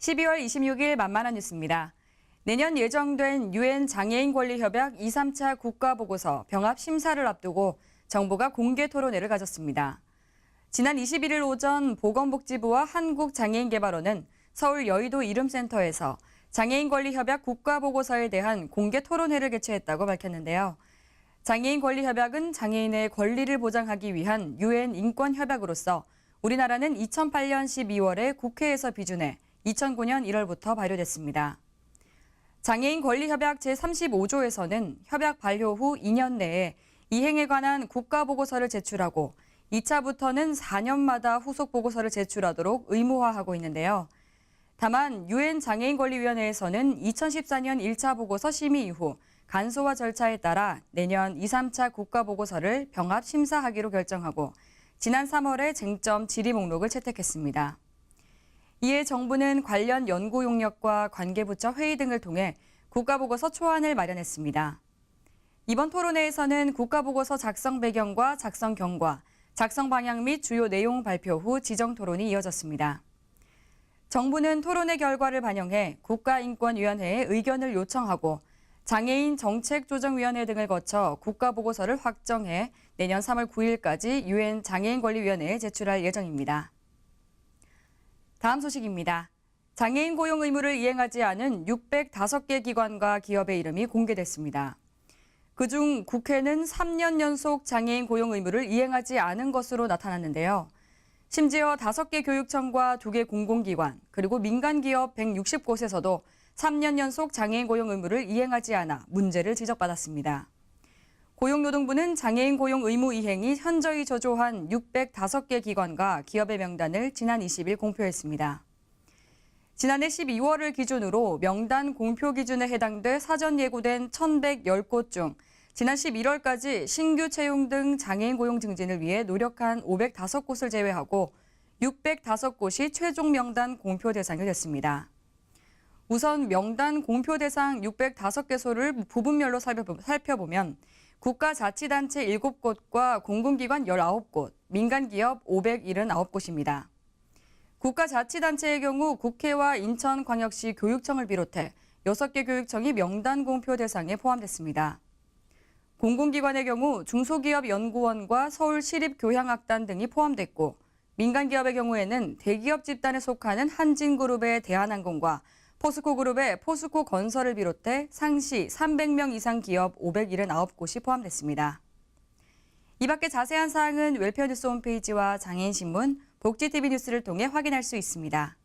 12월 26일 만만한 뉴스입니다. 내년 예정된 유엔 장애인 권리 협약 2, 3차 국가 보고서 병합 심사를 앞두고 정부가 공개 토론회를 가졌습니다. 지난 21일 오전 보건복지부와 한국장애인개발원은 서울 여의도 이름센터에서 장애인 권리 협약 국가 보고서에 대한 공개 토론회를 개최했다고 밝혔는데요. 장애인 권리 협약은 장애인의 권리를 보장하기 위한 유엔 인권 협약으로서 우리나라는 2008년 12월에 국회에서 비준해 2009년 1월부터 발효됐습니다. 장애인 권리 협약 제35조에서는 협약 발효 후 2년 내에 이행에 관한 국가 보고서를 제출하고 2차부터는 4년마다 후속 보고서를 제출하도록 의무화하고 있는데요. 다만 유엔 장애인 권리위원회에서는 2014년 1차 보고서 심의 이후 간소화 절차에 따라 내년 2, 3차 국가 보고서를 병합 심사하기로 결정하고 지난 3월에 쟁점 질의 목록을 채택했습니다. 이에 정부는 관련 연구 용역과 관계부처 회의 등을 통해 국가보고서 초안을 마련했습니다. 이번 토론회에서는 국가보고서 작성 배경과 작성 경과, 작성 방향 및 주요 내용 발표 후 지정 토론이 이어졌습니다. 정부는 토론회 결과를 반영해 국가인권위원회에 의견을 요청하고 장애인 정책조정위원회 등을 거쳐 국가보고서를 확정해 내년 3월 9일까지 유엔 장애인 권리위원회에 제출할 예정입니다. 다음 소식입니다. 장애인 고용 의무를 이행하지 않은 605개 기관과 기업의 이름이 공개됐습니다. 그중 국회는 3년 연속 장애인 고용 의무를 이행하지 않은 것으로 나타났는데요. 심지어 5개 교육청과 2개 공공기관, 그리고 민간기업 160곳에서도 3년 연속 장애인 고용 의무를 이행하지 않아 문제를 지적받았습니다. 고용노동부는 장애인 고용 의무 이행이 현저히 저조한 605개 기관과 기업의 명단을 지난 20일 공표했습니다. 지난해 12월을 기준으로 명단 공표 기준에 해당돼 사전 예고된 1,110곳 중 지난 11월까지 신규 채용 등 장애인 고용 증진을 위해 노력한 505곳을 제외하고 605곳이 최종 명단 공표 대상이 됐습니다. 우선 명단 공표 대상 605개소를 부분별로 살펴보면 국가자치단체 7곳과 공공기관 19곳, 민간기업 579곳입니다. 국가자치단체의 경우 국회와 인천광역시 교육청을 비롯해 6개 교육청이 명단 공표 대상에 포함됐습니다. 공공기관의 경우 중소기업연구원과 서울시립교향악단 등이 포함됐고 민간기업의 경우에는 대기업 집단에 속하는 한진그룹의 대한항공과 포스코 그룹의 포스코 건설을 비롯해 상시 300명 이상 기업 579곳이 포함됐습니다. 이 밖에 자세한 사항은 웰페어 뉴스 홈페이지와 장애인신문, 복지TV 뉴스를 통해 확인할 수 있습니다.